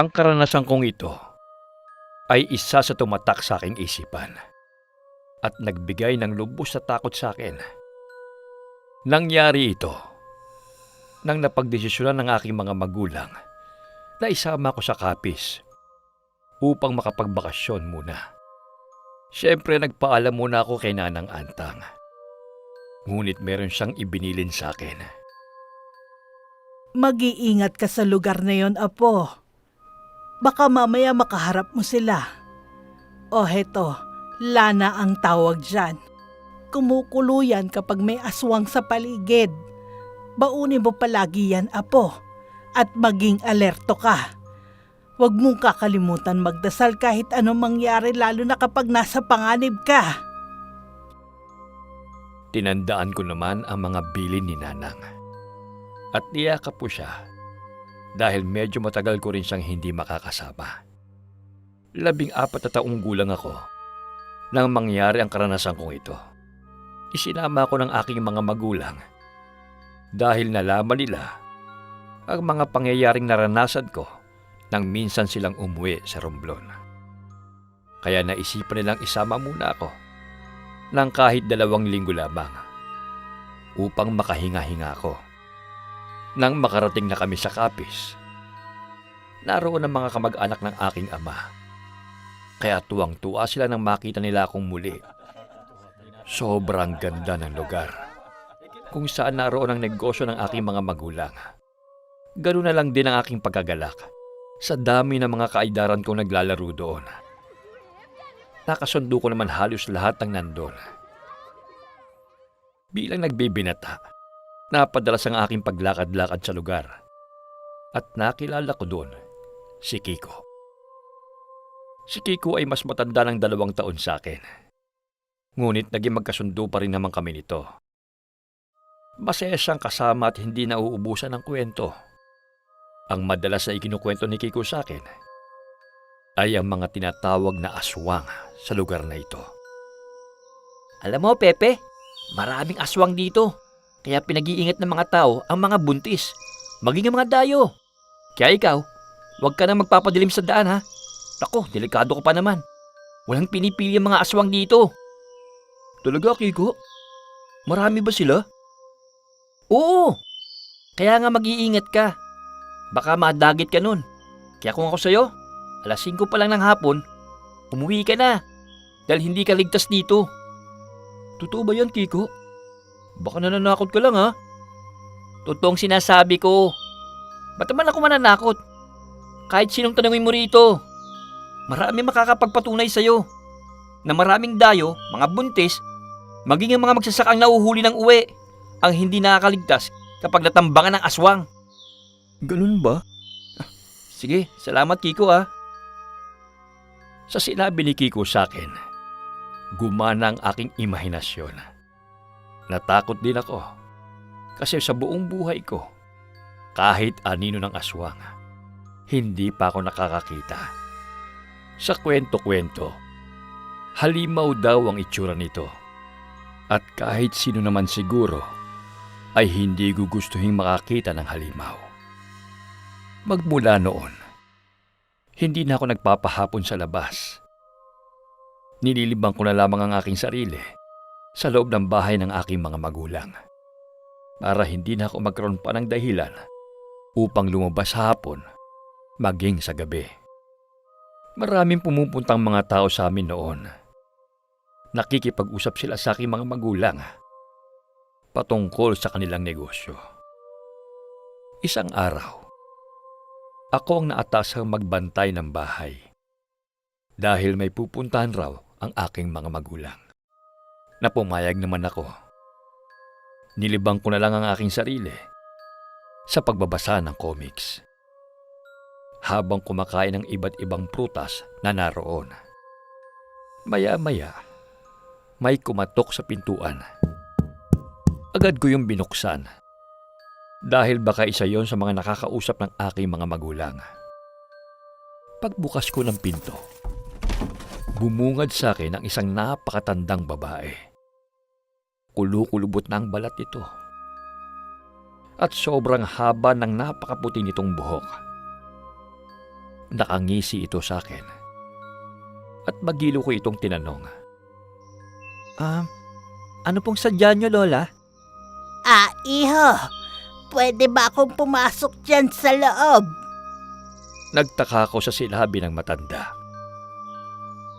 Ang karanasan kong ito ay isa sa tumatak sa aking isipan at nagbigay ng lubos na takot sa akin. Nangyari ito nang napagdesisyonan ng aking mga magulang na isama ko sa kapis upang makapagbakasyon muna. Siyempre nagpaalam muna ako kay Nanang Antang. Ngunit meron siyang ibinilin sa akin. Mag-iingat ka sa lugar na yon, Apo. Baka mamaya makaharap mo sila. O heto, lana ang tawag dyan. Kumukulo yan kapag may aswang sa paligid. Baunin mo palagi yan, Apo. At maging alerto ka. Huwag mong kakalimutan magdasal kahit anong mangyari lalo na kapag nasa panganib ka. Tinandaan ko naman ang mga bilin ni Nanang. At niyakap po siya dahil medyo matagal ko rin siyang hindi makakasama. Labing apat na taong gulang ako nang mangyari ang karanasan kong ito. Isinama ko ng aking mga magulang dahil nalaman nila ang mga pangyayaring naranasan ko nang minsan silang umuwi sa Romblon. Kaya naisipan nilang isama muna ako ng kahit dalawang linggo lamang upang makahinga-hinga ako. Nang makarating na kami sa kapis, naroon ang mga kamag-anak ng aking ama. Kaya tuwang-tuwa sila nang makita nila akong muli. Sobrang ganda ng lugar. Kung saan naroon ang negosyo ng aking mga magulang. Ganun na lang din ang aking pagkagalak sa dami ng mga kaaidaran kong naglalaro doon. Nakasundo ko naman halos lahat ng nandun. Bilang nagbibinata, napadalas ang aking paglakad-lakad sa lugar. At nakilala ko doon si Kiko. Si Kiko ay mas matanda ng dalawang taon sa akin. Ngunit naging magkasundo pa rin naman kami nito. Masaya siyang kasama at hindi nauubusan ng kwento. Ang madalas na ikinukwento ni Kiko sa akin ay ang mga tinatawag na aswang sa lugar na ito. Alam mo, Pepe, maraming aswang dito. Kaya pinag-iingat ng mga tao ang mga buntis. Maging ang mga dayo. Kaya ikaw, huwag ka na magpapadilim sa daan ha. Ako, delikado ka pa naman. Walang pinipili ang mga aswang dito. Talaga, Kiko? Marami ba sila? Oo! Kaya nga mag-iingat ka. Baka madagit ka nun. Kaya kung ako sa'yo, alas 5 pa lang ng hapon, umuwi ka na. Dahil hindi ka ligtas dito. Totoo ba yan, Kiko? Baka nananakot ka lang, ha? Totoong sinasabi ko. Ba't naman ako mananakot? Kahit sinong tanungin mo rito. Marami makakapagpatunay sa'yo. Na maraming dayo, mga buntis, maging ang mga magsasakang nauhuli ng uwi, ang hindi nakakaligtas kapag natambangan ng aswang. Ganun ba? Sige, salamat Kiko ah. Sa sinabi ni Kiko sa akin, gumana ang aking imahinasyon. Natakot din ako kasi sa buong buhay ko, kahit anino ng aswang, hindi pa ako nakakakita. Sa kwento-kwento, halimaw daw ang itsura nito. At kahit sino naman siguro, ay hindi gugustuhin makakita ng halimaw. Magmula noon, hindi na ako nagpapahapon sa labas. Nililibang ko na lamang ang aking sarili sa loob ng bahay ng aking mga magulang para hindi na ako magkaroon pa ng dahilan upang lumabas hapon maging sa gabi. Maraming pumupuntang mga tao sa amin noon. Nakikipag-usap sila sa aking mga magulang patungkol sa kanilang negosyo. Isang araw, ako ang naatasang magbantay ng bahay dahil may pupuntahan raw ang aking mga magulang. Napumayag naman ako. Nilibang ko na lang ang aking sarili sa pagbabasa ng comics habang kumakain ng iba't ibang prutas na naroon. Maya-maya, may kumatok sa pintuan. Agad ko yung binuksan dahil baka isa yon sa mga nakakausap ng aking mga magulang. Pagbukas ko ng pinto, bumungad sa akin ang isang napakatandang babae. Kulukulubot na ang balat nito. At sobrang haba ng napakaputi nitong buhok. Nakangisi ito sa akin. At magilo ko itong tinanong. Um, ano pong sadya niyo, Lola? Ah, iho. Pwede ba akong pumasok dyan sa loob? Nagtaka ako sa silabi ng matanda.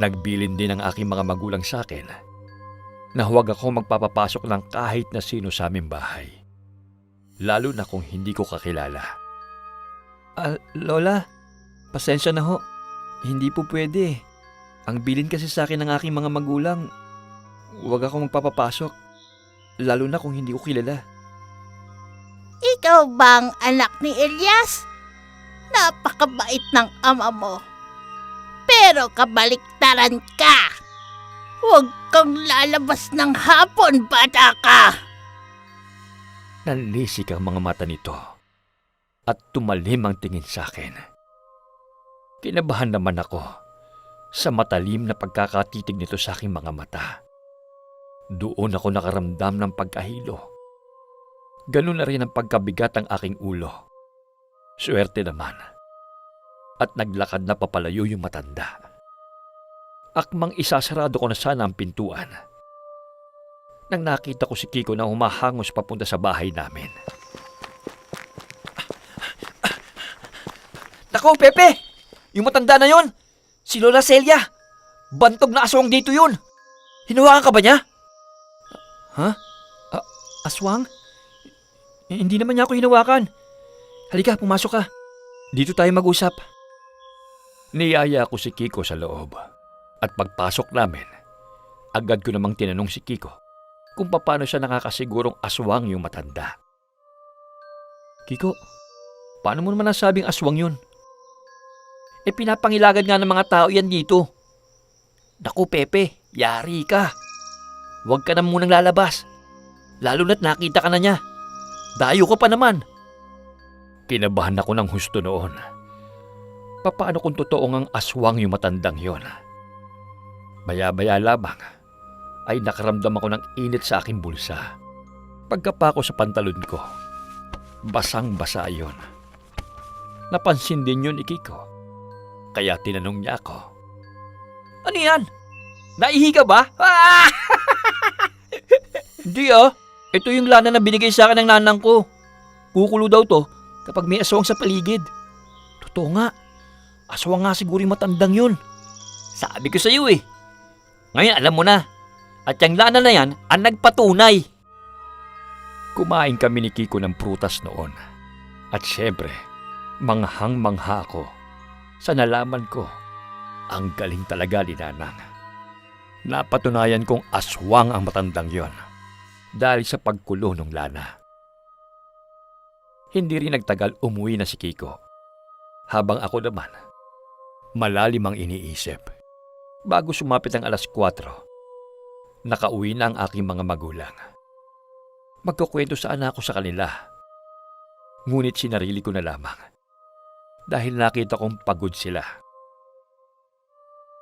Nagbilin din ang aking mga magulang sa akin na huwag ako magpapapasok ng kahit na sino sa aming bahay. Lalo na kung hindi ko kakilala. Ah, Lola, pasensya na ho. Hindi po pwede. Ang bilin kasi sa akin ng aking mga magulang, huwag ako magpapapasok. Lalo na kung hindi ko kilala. Ikaw bang anak ni Elias? Napakabait ng ama mo. Pero kabaliktaran ka. Huwag kang lalabas ng hapon, bata ka. Nanlisik ang mga mata nito at tumalim ang tingin sa akin. Kinabahan naman ako sa matalim na pagkakatitig nito sa aking mga mata. Doon ako nakaramdam ng pagkahilo. Ganun na rin ang pagkabigat ng aking ulo. Swerte naman. At naglakad na papalayo yung matanda. Akmang isasarado ko na sana ang pintuan nang nakita ko si Kiko na humahangos papunta sa bahay namin. Nako, Pepe! Yung matanda na yon, si Lola Celia. Bantog na aswang dito yun. Hinawakan ka ba niya? Ha? A- aswang? Hindi naman niya ako hinawakan. Halika, pumasok ka. Dito tayo mag-usap. Niyaya ko si Kiko sa loob. At pagpasok namin, agad ko namang tinanong si Kiko kung paano siya nakakasigurong aswang yung matanda. Kiko, paano mo naman nasabing aswang yun? Eh pinapangilagan nga ng mga tao yan dito. Naku Pepe, yari ka. Huwag ka na munang lalabas. Lalo na't nakita ka na niya. Dayo ka pa naman. Kinabahan ako ng husto noon. Paano kung totoo ngang aswang yung matandang yon? Baya-baya lamang ay nakaramdam ako ng init sa aking bulsa. Pagkapa ko sa pantalon ko, basang-basa yon. Napansin din yun ni Kiko. Kaya tinanong niya ako. Ano yan? Naihi ka ba? Ah! Hindi ah. Ito yung lana na binigay sa akin ng nanang ko. Kukulo daw to kapag may aswang sa paligid. Totoo nga. Aswang nga siguro yung matandang yun. Sabi ko sa iyo eh. Ngayon alam mo na. At yung lana na yan ang nagpatunay. Kumain kami ni Kiko ng prutas noon. At syempre, manghang-mangha ako sa nalaman ko ang galing talaga ni Nanang. Napatunayan kong aswang ang matandang yon dahil sa pagkulo ng lana. Hindi rin nagtagal umuwi na si Kiko. Habang ako naman, malalim ang iniisip. Bago sumapit ang alas 4, nakauwi na ang aking mga magulang. Magkukwento sana ako sa kanila. Ngunit sinarili ko na lamang. Dahil nakita kong pagod sila.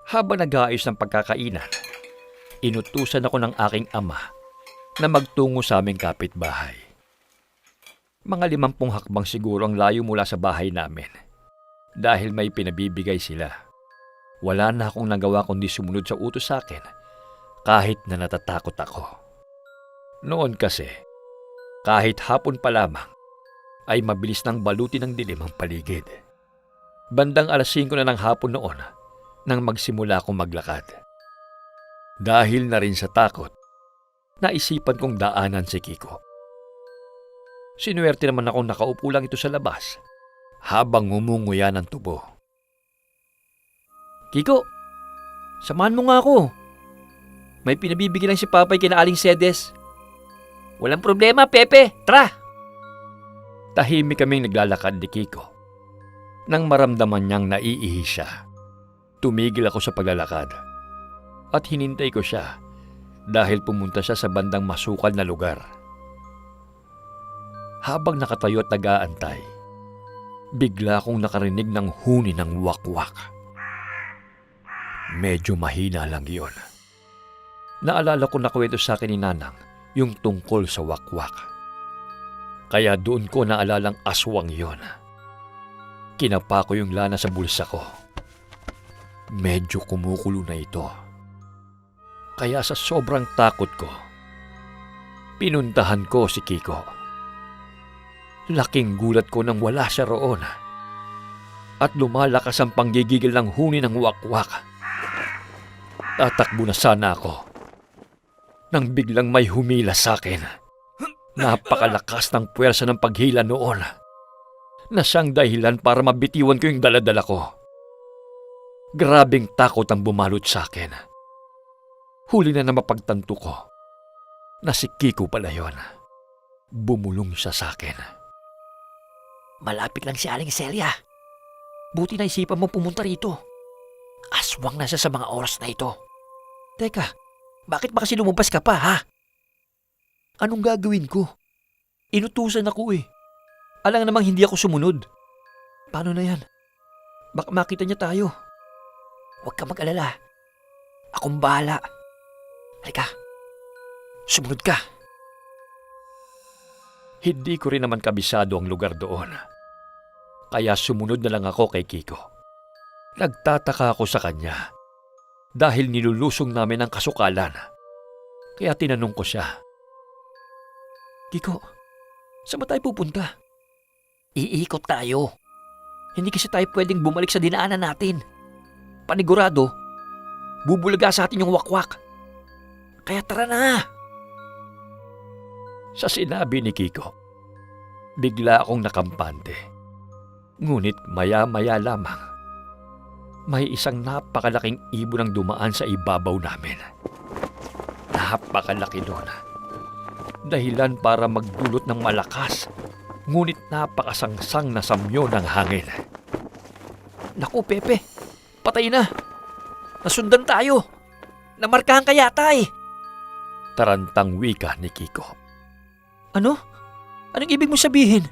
Habang nag-aayos ng pagkakainan, inutusan ako ng aking ama na magtungo sa aming kapitbahay. Mga limampung hakbang siguro ang layo mula sa bahay namin. Dahil may pinabibigay sila. Wala na akong nagawa kundi sumunod sa utos sa akin kahit na natatakot ako. Noon kasi, kahit hapon pa lamang, ay mabilis nang baluti ng dilim ang paligid. Bandang alas 5 na ng hapon noon nang magsimula akong maglakad. Dahil na rin sa takot, naisipan kong daanan si Kiko. Sinuwerte naman akong nakaupo lang ito sa labas habang ngumunguya ng tubo. Kiko, samahan mo nga ako. May pinabibigyan lang si Papay kina Aling Sedes. Walang problema, Pepe. Tara! Tahimik kaming naglalakad ni Kiko. Nang maramdaman niyang naiihi siya, tumigil ako sa paglalakad at hinintay ko siya dahil pumunta siya sa bandang masukal na lugar. Habang nakatayo at nag-aantay, bigla akong nakarinig ng huni ng wakwak. Medyo mahina lang iyon. Naalala ko na kwento sa akin ni Nanang yung tungkol sa wakwak. Kaya doon ko naalalang aswang yon. Kinapa ko yung lana sa bulsa ko. Medyo kumukulo na ito. Kaya sa sobrang takot ko, pinuntahan ko si Kiko. Laking gulat ko nang wala siya roon. At lumalakas ang panggigigil ng huni ng wakwak. Tatakbo na sana ako. Nang biglang may humila sa akin. Napakalakas ng puwersa ng paghila noon. Na siyang dahilan para mabitiwan ko yung daladala ko. Grabing takot ang bumalot sa akin. Huli na na mapagtanto ko na si Kiko pala yon. Bumulong siya sa akin. Malapit lang si Aling Celia. Buti na isipan mo pumunta rito. Aswang na siya sa mga oras na ito. Teka, bakit ba kasi lumabas ka pa, ha? Anong gagawin ko? Inutusan ako eh. Alang namang hindi ako sumunod. Paano na yan? Baka makita niya tayo. Huwag ka mag-alala. Akong bahala. Halika. Sumunod ka. Hindi ko rin naman kabisado ang lugar doon. Kaya sumunod na lang ako kay Kiko. Nagtataka ako sa kanya dahil nilulusong namin ang kasukalan. Kaya tinanong ko siya, Kiko, saan ba tayo pupunta? Iikot tayo. Hindi kasi tayo pwedeng bumalik sa dinaanan natin. Panigurado, bubulaga sa atin yung wakwak. Kaya tara na! sa sinabi ni Kiko, bigla akong nakampante. Ngunit maya-maya lamang, may isang napakalaking ibon ang dumaan sa ibabaw namin. Napakalaki doon. Dahilan para magdulot ng malakas, ngunit napakasangsang na samyo ng hangin. Naku, Pepe, patay na. Nasundan tayo. Namarkahan ka yata eh. Tarantang wika ni Kiko. Ano? Anong ibig mo sabihin?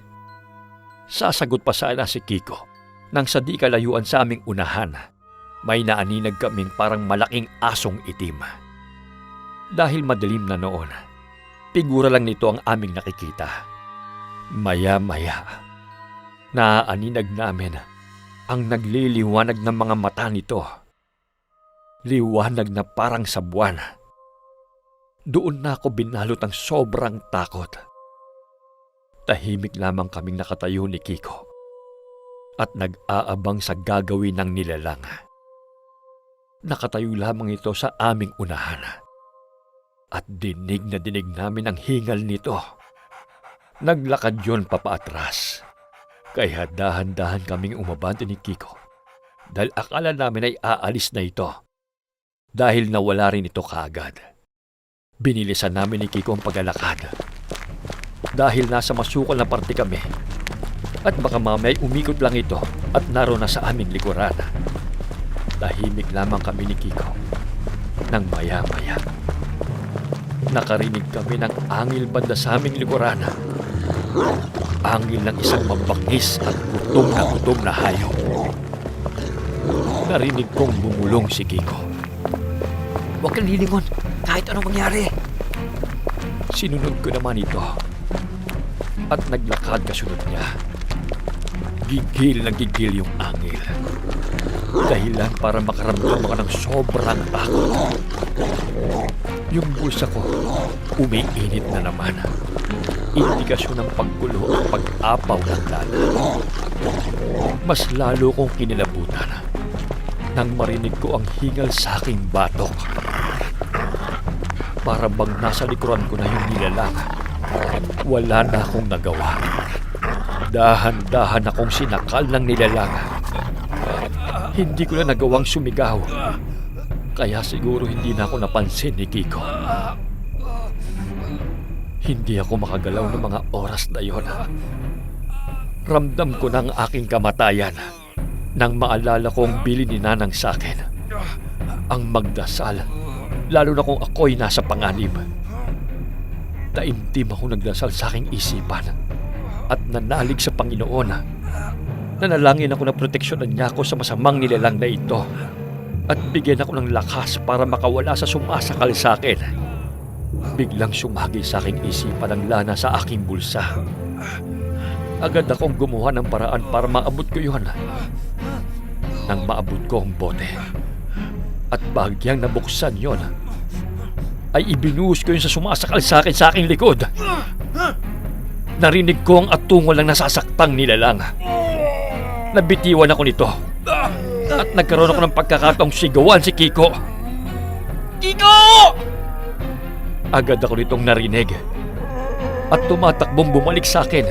Sasagot pa sana si Kiko nang sa di kalayuan sa aming unahan. May naaninag kaming parang malaking asong itim. Dahil madilim na noon, figura lang nito ang aming nakikita. Maya-maya, naaaninag namin ang nagliliwanag ng mga mata nito. Liwanag na parang sa buwan. Doon na ako binalot ng sobrang takot. Tahimik lamang kaming nakatayo ni Kiko at nag-aabang sa gagawin ng nilalang. Nakatayo lamang ito sa aming unahan at dinig na dinig namin ang hingal nito. Naglakad yon papaatras. Kaya dahan-dahan kaming umabante ni Kiko dahil akala namin ay aalis na ito dahil nawala rin ito kaagad. Binilisan namin ni Kiko ang paglalakad dahil nasa masukal na parte kami at baka mamay umikot lang ito at naroon na sa aming likuran. Tahimik lamang kami ni Kiko nang maya-maya. Nakarinig kami ng angil banda sa aming likuran. Angil ng isang mabangis at gutom na gutom na hayop. Narinig kong bumulong si Kiko. Huwag kang lilingon kahit anong mangyari. Sinunod ko naman ito at naglakad kasunod niya. Gigil na gigil yung angil. Dahilan para makaramdam ako ng sobrang takot. Yung bulsa ko, umiinit na naman. Indikasyon ng paggulo at pag-apaw ng lala. Mas lalo kong kinilabutan nang marinig ko ang hingal sa aking batok. Para bang nasa likuran ko na yung nilalang. Wala na akong nagawa. Dahan-dahan akong sinakal ng nilalang. Hindi ko na nagawang sumigaw. Kaya siguro hindi na ako napansin ni Kiko. Hindi ako makagalaw ng mga oras na yon. Ramdam ko ng aking kamatayan nang maalala ko ang bili ni Nanang sa akin. Ang magdasal, lalo na kung ako'y nasa panganib. Taimtim ako nagdasal sa aking isipan at nanalig sa Panginoon. Nanalangin ako na proteksyonan niya ako sa masamang nilalang na ito at bigyan ako ng lakas para makawala sa sumasakal sa akin. Biglang sumagi sa aking isipan ang lana sa aking bulsa. Agad akong gumawa ng paraan para maabot ko yun. Nang maabot ko ang bote at bahagyang nabuksan yon, ay ibinuhos ko yun sa sumasakal sa akin sa aking likod. Narinig ko ang atungo lang nasasaktang nilalang. Nabitiwan ako nito. At nagkaroon ako ng pagkakataong sigawan si Kiko. Kiko! Agad ako nitong narinig. At tumatakbong bumalik sa akin.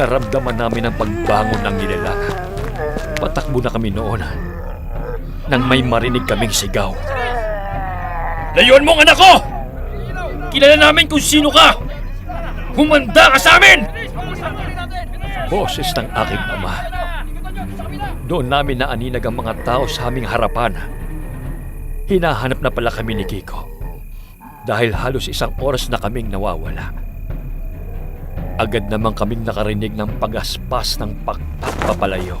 Naramdaman namin ang pagbangon ng nilalang. Patakbo na kami noon. Nang may marinig kaming sigaw. Layuan mo ang anak ko! Kilala namin kung sino ka! Humanda ka sa amin! Boses ng aking ama. Doon namin naaninag ang mga tao sa aming harapan. Hinahanap na pala kami ni Kiko. Dahil halos isang oras na kaming nawawala. Agad naman kaming nakarinig ng pagaspas ng pagpapalayo.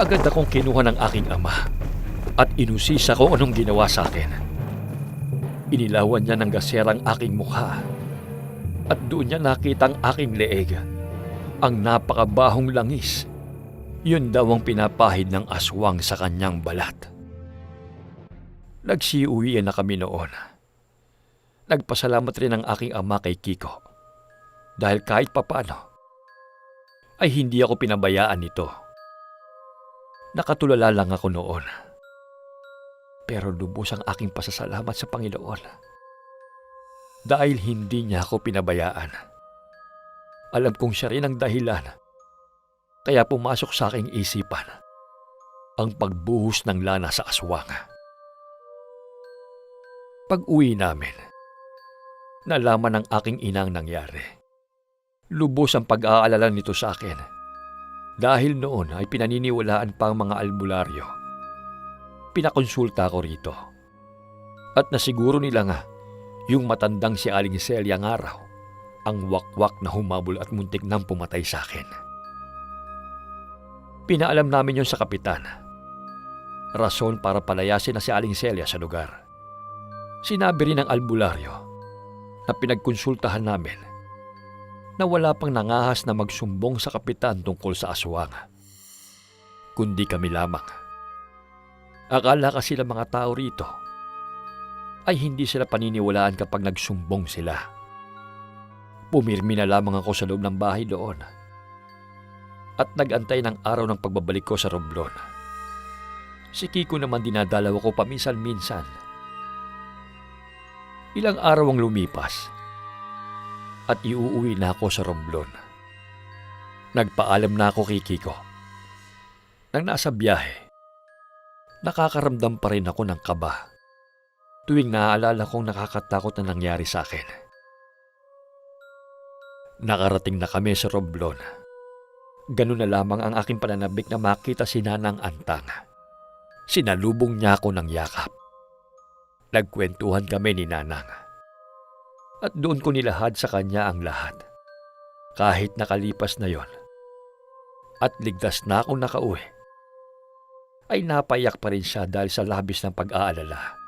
Agad akong kinuha ng aking ama at inusisa ko anong ginawa sa akin. Inilawan niya ng gaserang aking mukha at doon niya nakita ang aking leeg. Ang napakabahong langis. Yun daw ang pinapahid ng aswang sa kanyang balat. Nagsiuwian na kami noon. Nagpasalamat rin ang aking ama kay Kiko. Dahil kahit papano, ay hindi ako pinabayaan nito. Nakatulala lang ako noon. Pero lubos ang aking pasasalamat sa Panginoon. Dahil hindi niya ako pinabayaan. Alam kong siya rin ang dahilan. Kaya pumasok sa aking isipan ang pagbuhos ng lana sa aswang. Pag uwi namin, nalaman ng aking inang nangyari. Lubos ang pag-aalala nito sa akin. Dahil noon ay pinaniniwalaan pa ang mga albularyo. Pinakonsulta ko rito. At nasiguro nila nga, yung matandang si Aling Celia ng araw, ang wakwak na humabol at muntik nang pumatay sa akin. Pinaalam namin yon sa kapitan. Rason para palayasin na si Aling Celia sa lugar. Sinabi rin ng albularyo na pinagkonsultahan namin na wala pang nangahas na magsumbong sa kapitan tungkol sa aswang. Kundi kami lamang. Akala kasi ng mga tao rito ay hindi sila paniniwalaan kapag nagsumbong sila. Pumirmi na lamang ako sa loob ng bahay doon at nagantay ng araw ng pagbabalik ko sa Romblon. Si Kiko naman dinadalaw ko paminsan-minsan. Ilang araw ang lumipas at iuuwi na ako sa Romblon. Nagpaalam na ako kay Kiko. Nang nasa biyahe, nakakaramdam pa rin ako ng kaba tuwing naaalala kong nakakatakot na nangyari sa akin. Nakarating na kami sa Romblon. Ganun na lamang ang aking pananabik na makita si Nanang Antang. Sinalubong niya ako ng yakap. Nagkwentuhan kami ni Nanang. At doon ko nilahad sa kanya ang lahat. Kahit nakalipas na yon. At ligtas na akong nakauwi. Ay napayak pa rin siya dahil sa labis ng pag-aalala.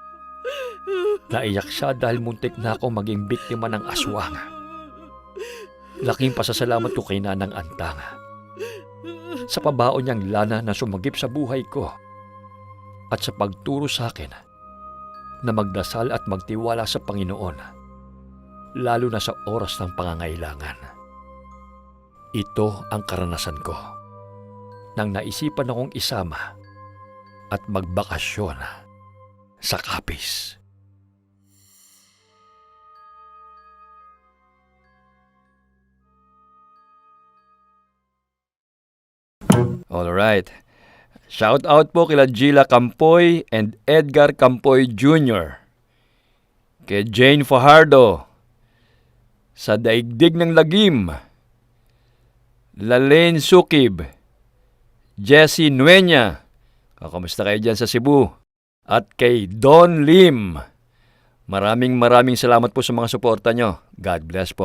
Naiyak siya dahil muntik na ako maging biktima ng aswang. Laking pasasalamat ko kay Nanang Antang. Sa pabaon niyang lana na sumagip sa buhay ko. At sa pagturo sa akin na magdasal at magtiwala sa Panginoon. Lalo na sa oras ng pangangailangan. Ito ang karanasan ko. Nang naisipan akong isama at magbakasyon sa Kapis. Alright. Shout out po kila Gila Campoy and Edgar Campoy Jr. Kay Jane Fajardo. Sa Daigdig ng Lagim. Lalaine Sukib. Jesse Nuenya. Kamusta kayo dyan sa Cebu? At kay Don Lim. Maraming maraming salamat po sa mga suporta nyo. God bless po.